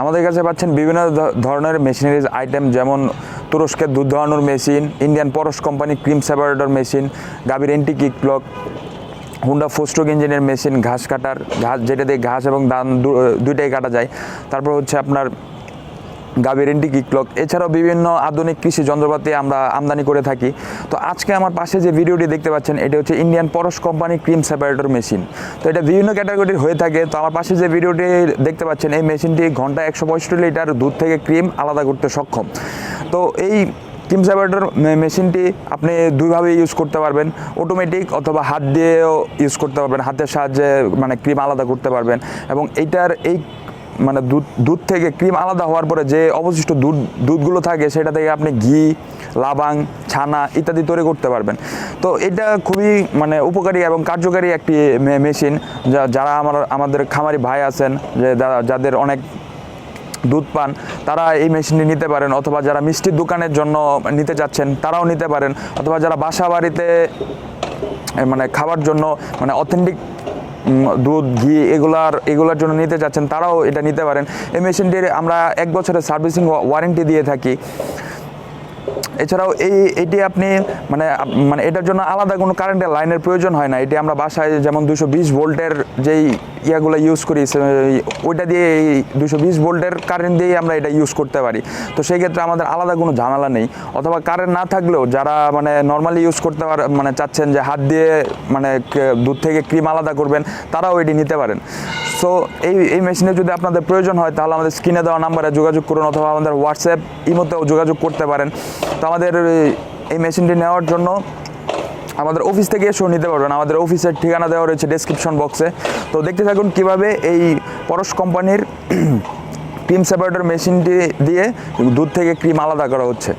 আমাদের কাছে পাচ্ছেন বিভিন্ন ধরনের মেশিনারিজ আইটেম, যেমন তুরস্কের দুধ ধরানোর machine, Indian Parash company cream separator machine, গাভীর anti kick block Honda four stroke ইঞ্জিনের মেশিন, ঘাস কাটার, ঘাস, যেটা দিয়ে ঘাস এবং ধান দুইটাই কাটা যায়। তারপর হচ্ছে আপনার গাভীর এন্টি কিকলক এছাড়াও বিভিন্ন আধুনিক কৃষি যন্ত্রপাতি আমরা আমদানি করে থাকি। তো আজকে আমার পাশে যে ভিডিওটি দেখতে পাচ্ছেন, এটা হচ্ছে Indian Parash company cream separator machine তো এটা বিভিন্ন ক্যাটাগরির হয়ে থাকে। তো আমার পাশে যে ভিডিওটি দেখতে পাচ্ছেন, এই মেশিনটি ঘন্টায় একশো লিটার দুধ থেকে ক্রিম আলাদা করতে সক্ষম। তো এই ক্রিম সেপারেটর মেশিনটি আপনি দুইভাবে ইউজ করতে পারবেন। অটোমেটিক অথবা হাত দিয়েও ইউজ করতে পারবেন। হাতের সাহায্যে মানে ক্রিম আলাদা করতে পারবেন। এবং এইটার এই মানে দুধ দুধ থেকে ক্রিম আলাদা হওয়ার পরে যে অবশিষ্ট দুধ, দুধগুলো থাকে সেটা থেকে আপনি ঘি, লাবাং, ছানা ইত্যাদি তৈরি করতে পারবেন। তো এটা খুবই মানে উপকারী এবং কার্যকারী একটি মেশিন যা, যারা আমার, আমাদের খামারি ভাই আছেন, যে যাদের অনেক দুধ পান, তারা এই মেশিনটি নিতে পারেন অথবা যারা মিষ্টির দোকানের জন্য নিতে চাচ্ছেন তারাও নিতে পারেন। অথবা যারা বাসা বাড়িতে মানে খাবার জন্য মানে অথেন্টিক দুধ, ঘি, এগুলার এগুলার জন্য নিতে চাচ্ছেন তারাও এটা নিতে পারেন। এই মেশিনটির আমরা এক বছরের সার্ভিসিং ওয়ারেন্টি দিয়ে থাকি। এছাড়াও এই, এটি আপনি মানে মানে এটার জন্য আলাদা কোনো কারেন্টের লাইনের প্রয়োজন হয় না। এটি আমরা বাসায় যেমন দুশো বিশ ভোল্টের যেই ইয়াগুলো ইউজ করি ওইটা দিয়ে এই দুশো বিশ ভোল্টের কারেন্ট দিয়েই আমরা এটা ইউজ করতে পারি। তো সেই ক্ষেত্রে আমাদের আলাদা কোনো ঝামেলা নেই। অথবা কারেন্ট না থাকলেও যারা মানে নর্মালি ইউজ করতে পার মানে চাচ্ছেন যে হাত দিয়ে মানে দুধ থেকে ক্রিম আলাদা করবেন, তারাও এটি নিতে পারেন। সো এই এই মেশিনে যদি আপনাদের প্রয়োজন হয়, তাহলে আমাদের স্ক্রিনে দেওয়া নাম্বারে যোগাযোগ করুন অথবা আমাদের হোয়াটসঅ্যাপ ইমোতেও যোগাযোগ করতে পারেন। তো আমাদের এই- মেশিনটি নেওয়ার জন্য আমাদের অফিস থেকে এসেও নিতে পারবেন। আমাদের অফিসের ঠিকানা দেওয়া রয়েছে ডেসক্রিপশন বক্সে তো দেখতে থাকুন কীভাবে এই পরশ কোম্পানির ক্রিম সেপারেটর মেশিনটি দিয়ে দুধ থেকে ক্রিম আলাদা করা হচ্ছে।